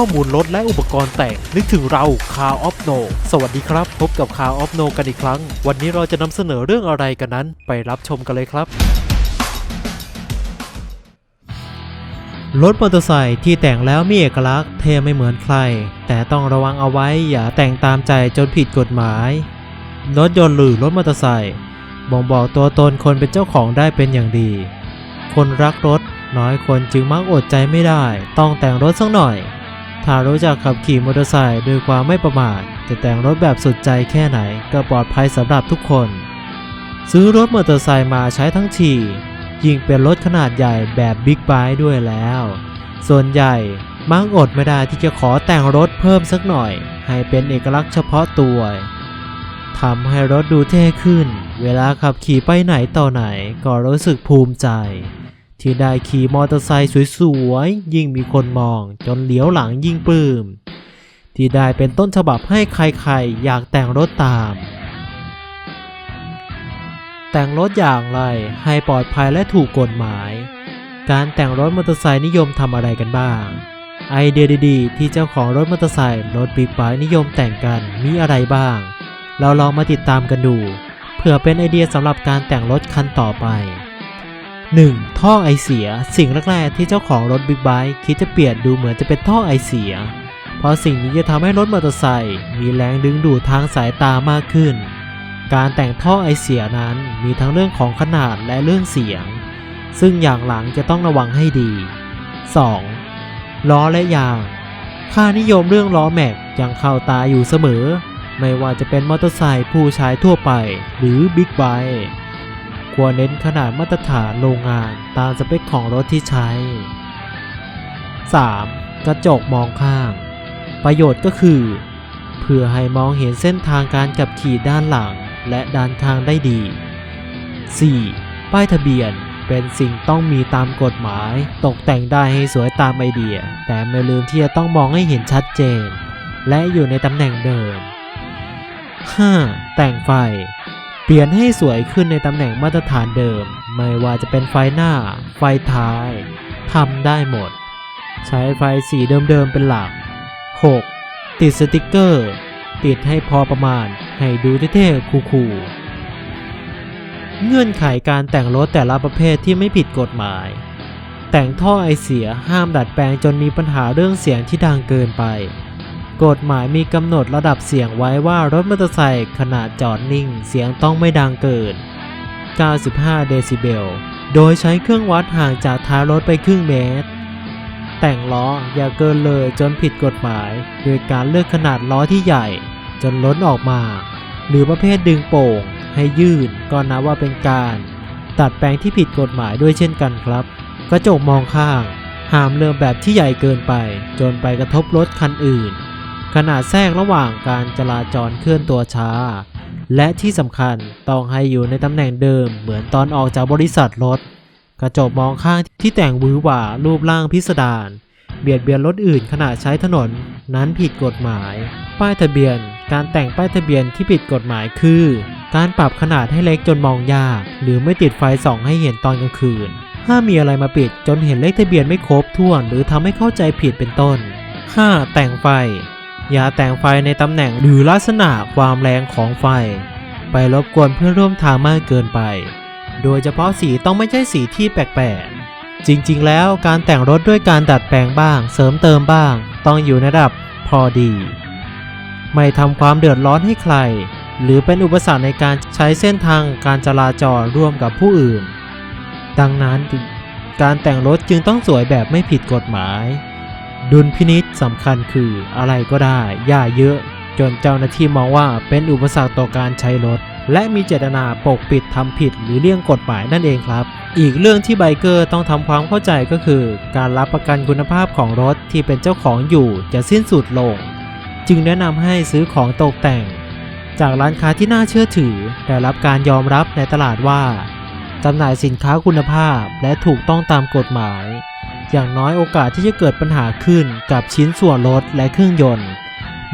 ข้อมูลรถและอุปกรณ์แต่ง นึกถึงเรา Car of No สวัสดีครับ พบกับ Car of No กันอีกครั้ง วันนี้เราจะนำเสนอเรื่องอะไรกันนั้น ไปรับชมกันเลยครับรถมอเตอร์ไซค์ที่แต่งแล้วมีเอกลักษณ์เท่ไม่เหมือนใคร แต่ต้องระวังเอาไว้อย่าแต่งตามใจจนผิดกฎหมายรถยนต์หรือรถมอเตอร์ไซค์บ่งบอกตัวตนคนเป็นเจ้าของได้เป็นอย่างดี คนรักรถน้อยคนจึงมักอดใจไม่ได้ ต้องแต่งรถสักหน่อย ถ้ารู้จักขับขี่มอเตอร์ไซค์ด้วยความไม่ประมาทจะแต่งรถแบบสุดใจแค่ไหนก็ปลอดภัยสำหรับทุกคน ซื้อรถมอเตอร์ไซค์มาใช้ทั้งทียิ่งเป็นรถขนาดใหญ่แบบบิ๊กไบค์ด้วยแล้ว ส่วนใหญ่มักอดไม่ได้ที่จะขอแต่งรถเพิ่มสักหน่อย ให้เป็นเอกลักษณ์เฉพาะตัวทำให้รถดูเท่ขึ้น เวลาขับขี่ไปไหนต่อไหนก็รู้สึกภูมิใจ ที่ได้ขี่มอเตอร์ไซค์สวยๆ ยิ่งมีคนมองจนเหลียวหลังยิ่งปลื้ม ที่ได้เป็นต้นฉบับให้ใครๆ อยากแต่งรถตาม แต่งรถอย่างไรให้ปลอดภัยและถูกกฎหมาย การแต่งรถมอเตอร์ไซค์นิยมทำอะไรกันบ้าง ไอเดียดีๆ ที่เจ้าของรถมอเตอร์ไซค์รถบิ๊กไบค์นิยมแต่งกันมีอะไรบ้าง เราลองมาติดตามกันดูเพื่อเป็นไอเดียสำหรับการแต่งรถคันต่อไป 1. ท่อไอเสีย สิ่งแรกๆที่เจ้าของรถบิ๊กไบค์คิดจะเปลี่ยนดูเหมือนจะเป็นท่อไอเสีย เพราะสิ่งนี้จะทำให้รถมอเตอร์ไซค์มีแรงดึงดูดทางสายตามากขึ้น การแต่งท่อไอเสียนั้นมีทั้งเรื่องของขนาดและเรื่องเสียง ซึ่งอย่างหลังจะต้องระวังให้ดี 2. ล้อและยาง ค่านิยมเรื่องล้อแม็กยังเข้าตาอยู่เสมอ ไม่ว่าจะเป็นมอเตอร์ไซค์ผู้ใช้ทั่วไป หรือบิ๊กไบค์ ควรเน้นขนาดมาตรฐานโรงงานตามสเปคของรถที่ใช้ 3. กระจกมองข้าง ประโยชน์ก็คือ เพื่อให้มองเห็นเส้นทางการขับขี่ด้านหลังและด้านข้างได้ดี 4. ป้ายทะเบียนเป็นสิ่งต้องมีตามกฎหมาย ตกแต่งได้ให้สวยตามไอเดีย แต่ไม่ลืมที่จะต้องมองให้เห็นชัดเจน และอยู่ในตำแหน่งเดิม 5. แต่งไฟ เปลี่ยนให้สวยขึ้นในตำแหน่งมาตรฐานเดิม ไม่ว่าจะเป็นไฟหน้า ไฟท้ายทำได้หมด ใช้ไฟสีเดิมๆเป็นหลัก 6. ติดสติกเกอร์ ติดให้พอประมาณให้ดูเท่ๆคูลๆเงื่อนไขการแต่งรถแต่ละประเภทที่ไม่ผิดกฎหมาย แต่งท่อไอเสียห้ามดัดแปลงจนมีปัญหาเรื่องเสียงที่ดังเกินไป กฎหมายมีกำหนดระดับเสียงไว้ว่ารถมอเตอร์ไซค์ขนาดจอดนิ่ง เสียงต้องไม่ดังเกิน 95 เดซิเบล โดยใช้เครื่องวัดห่างจากท้ายรถไปครึ่งเมตร แต่งล้ออย่าเกินเลยจนผิดกฎหมาย โดยการเลือกขนาดล้อที่ใหญ่ จนล้นออกมา หรือประเภทดึงโป่ง ให้ยืดก็นับว่าเป็นการ ตัดแปลงที่ผิดกฎหมายด้วยเช่นกันครับ กระจกมองข้างห้ามเลือกแบบที่ใหญ่เกินไป จนไปกระทบรถคันอื่น ขนาดแทรกระหว่างการจราจรเคลื่อนตัวช้า และที่สำคัญต้องให้อยู่ในตำแหน่งเดิมเหมือนตอนออกจากบริษัทรถ กระจกมองข้างที่แต่งวือหวารูปร่างพิสดารเบียดเบียนรถอื่นขณะใช้ถนนนั้นผิดกฎหมาย ป้ายทะเบียน การแต่งป้ายทะเบียนที่ผิดกฎหมายคือ การปรับขนาดให้เล็กจนมองยาก หรือไม่ติดไฟส่องให้เห็นตอนกลางคืนถ้ามีอะไรมาปิดจนเห็นเลขทะเบียนไม่ครบถ้วน หรือทำให้เข้าใจผิดเป็นต้น 5. แต่งไฟ อย่าแต่งไฟในตำแหน่งหรือลักษณะความแรงของไฟ ไปรบกวนเพื่อนร่วมทางมากเกินไป โดยเฉพาะสีต้องไม่ใช่สีที่แปลกๆ จริงๆ แล้วการแต่งรถด้วยการดัดแปลงบ้าง เสริมเติมบ้าง ต้องอยู่ในระดับพอดี ไม่ทำความเดือดร้อนให้ใคร หรือเป็นอุปสรรคในการใช้เส้นทางการจราจรร่วมกับผู้อื่น ดังนั้นการแต่งรถจึงต้องสวยแบบไม่ผิดกฎหมาย ดุลพินิษสำคัญคืออะไรก็ได้ อย่าเยอะ จนเจ้าหน้าที่มองว่าเป็นอุปสรรคต่อการใช้รถ และมีเจตนาปกปิดทำผิดหรือเลี่ยงกฎหมายนั่นเองครับ อีกเรื่องที่ไบเกอร์ต้องทำความเข้าใจก็คือ การรับประกันคุณภาพของรถที่เป็นเจ้าของอยู่จะสิ้นสุดลง จึงแนะนำให้ซื้อของตกแต่ง จากร้านค้าที่น่าเชื่อถือ ได้รับการยอมรับในตลาดว่า จำหน่ายสินค้าคุณภาพและถูกต้องตามกฎหมาย อย่างน้อยโอกาสที่จะเกิดปัญหาขึ้นกับชิ้นส่วนรถและเครื่องยนต์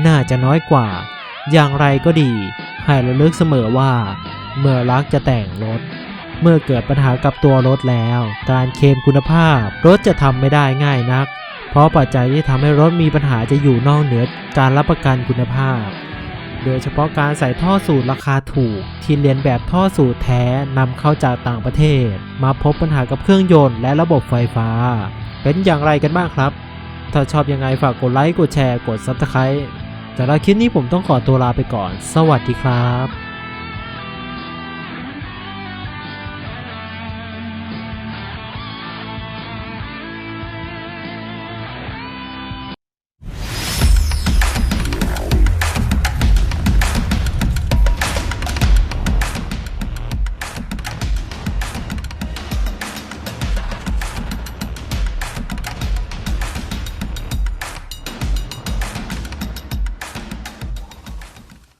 น่าจะน้อยกว่า อย่างไรก็ดี ให้ระลึกเสมอว่า เมื่อรักจะแต่งรถ เมื่อเกิดปัญหากับตัวรถแล้ว การเคลมคุณภาพ รถจะทำไม่ได้ง่ายนัก เพเพราะปัจจัยที่ทำให้รถมีปัญหาจะอยู่นอกเหนือการรับประกันคุณภาพ โดยเฉพาะการใส่ท่อสูตรราคาถูก ที่เรียนแบบท่อสูตรแท้นำเข้าจากต่างประเทศ มาพบปัญหากับเครื่องยนต์และระบบไฟฟ้า เป็นอย่างไรกันบ้างครับ ถ้าชอบยังไงฝากกดไลค์กดแชร์กด Subscribe แต่ละคลิปนี้ผมต้องขอตัวลาไปก่อน สวัสดีครับ